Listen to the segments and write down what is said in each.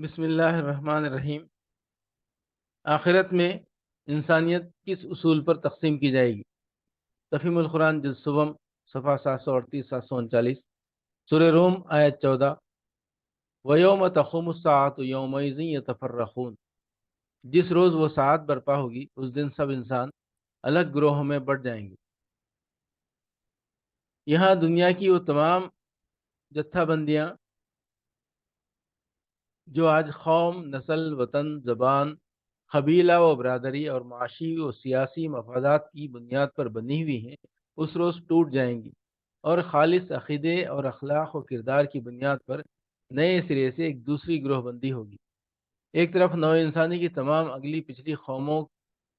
बिस्मिल्लाहिर्रहमानिर्रहीम। आखिरत में इंसानियत किस उसूल पर तकसीम की जाएगी? तफ़ीमुल कुरान जुस्सुवम सफ़ा सात सौ अड़तीस, सात सौ उनचालीस। सुर रोम, आयत चौदह। वयोम तखुमसात यौमज़ी तफ़र्रखून जिस रोज़ वो सात बर्पा होगी, उस दिन सब इंसान अलग ग्रोहों में बढ़ जाएँगे। यहाँ दुनिया की वो तमाम जत्थाबंदियाँ जो आज कौम नस्ल, वतन, ज़बान कबीला व बरदरी और माशी व सियासी मफादात की बुनियाद पर बनी हुई हैं, उस रोज़ टूट जाएँगी। और खालिस अकीदे और अखलाक व किरदार की बुनियाद पर नए सिरे से एक दूसरी ग्रोहबंदी होगी। एक तरफ़ नौ इंसानी की तमाम अगली पिछली कौमों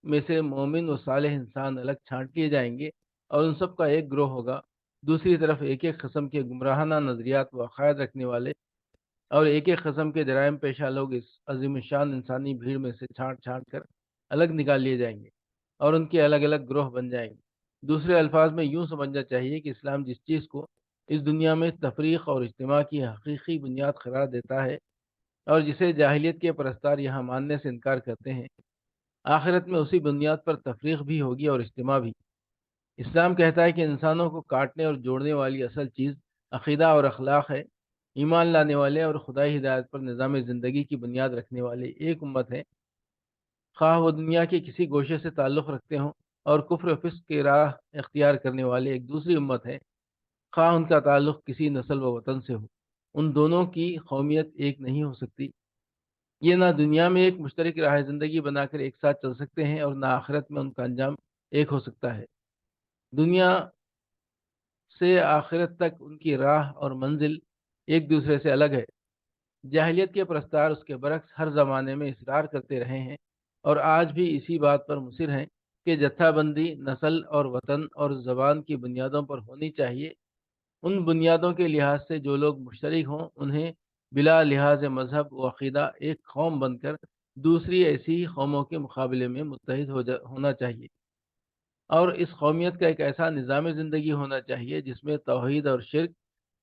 में से मोमिन व साल इंसान अलग छांट लिए जाएँगे और उन सब का एक ग्रोह होगा। दूसरी तरफ़ एक एक कस्म के गुमराहाना नज़रियात व अकायद रखने वाले और एक एक कस्म के जराइम पेशा लोग इस अजीम शान इंसानी भीड़ में से छाँट छाँट कर अलग निकाल लिए जाएँगे और उनके अलग अलग ग्रोह बन जाएँगे। दूसरे अल्फाज में यूँ समझना चाहिए कि इस्लाम जिस चीज़ को इस दुनिया में तफरीक और इज्तम की हकीकी बुनियाद करार देता है और जिसे जाहिलियत के परस्तार यहाँ मानने से इनकार करते हैं, आखिरत में उसी बुनियाद पर तफरीक भी होगी और इज्तम भी। इस्लाम कहता है कि इंसानों को काटने और जोड़ने वाली असल चीज़ अकीदा और अखलाक है। ईमान लाने वाले और खुदाई हिदायत पर निज़ाम ज़िंदगी की बुनियाद रखने वाले एक उम्मत है। खा वो दुनिया के किसी गोशे से ताल्लुक़ रखते हों और कुफ्र फिस्क के राह इख्तियार करने वाले एक दूसरी उम्मत है। खा उनका ताल्लुक़ किसी नस्ल व वतन से हो। उन दोनों की कौमियत एक नहीं हो सकती। ये ना दुनिया में एक मुश्तरक राह ज़िंदगी बनाकर एक साथ चल सकते हैं और ना आखिरत में उनका अंजाम एक हो सकता है। दुनिया से आखिरत तक उनकी राह और मंजिल एक दूसरे से अलग है। जाहिलियत के प्रस्तार उसके बरक्स हर ज़माने में इसरार करते रहे हैं और आज भी इसी बात पर मुसिर हैं कि जत्थाबंदी नस्ल और वतन और ज़बान की बुनियादों पर होनी चाहिए। उन बुनियादों के लिहाज से जो लोग मुश्तरक हों, उन्हें बिला लिहाज मज़हब व अकीदा एक कौम बनकर दूसरी ऐसी कौमों के मुकाबले में मुतहद हो होना चाहिए। और इस कौमियत का एक ऐसा निज़ाम ज़िंदगी होना चाहिए जिसमें तोहद और शिरक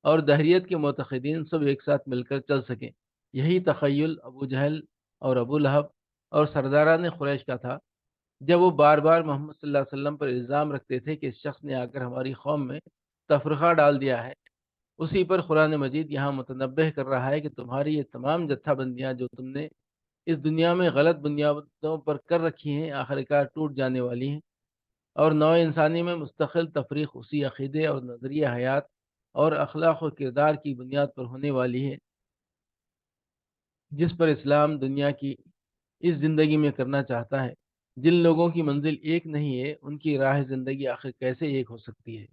और दहरीत के मतदीन सब एक साथ मिलकर चल सकें। यही तखयल अबू जहल और अबू लहब और सरदारा ने ख़ुरैश का था। जब वो बार बार मोहम्मद वसल्लम पर इल्ज़ाम रखते थे कि इस शख्स ने आकर हमारी कौम में तफरक़ा डाल दिया है, उसी पर कुरान मजीद यहाँ मुतनबह कर रहा है कि तुम्हारी ये तमाम जत्थाबंदियाँ जो तुमने इस दुनिया में गलत बुनियादों पर कर रखी हैं, आखिरकार टूट जाने वाली हैं और नौ इंसानी में मुस्तकिल तफरीक, उसी अकीदे और नज़रिया हयात और अखलाक व किरदार की बुनियाद पर होने वाली है, जिस पर इस्लाम दुनिया की इस ज़िंदगी में करना चाहता है। जिन लोगों की मंजिल एक नहीं है, उनकी राह ज़िंदगी आखिर कैसे एक हो सकती है?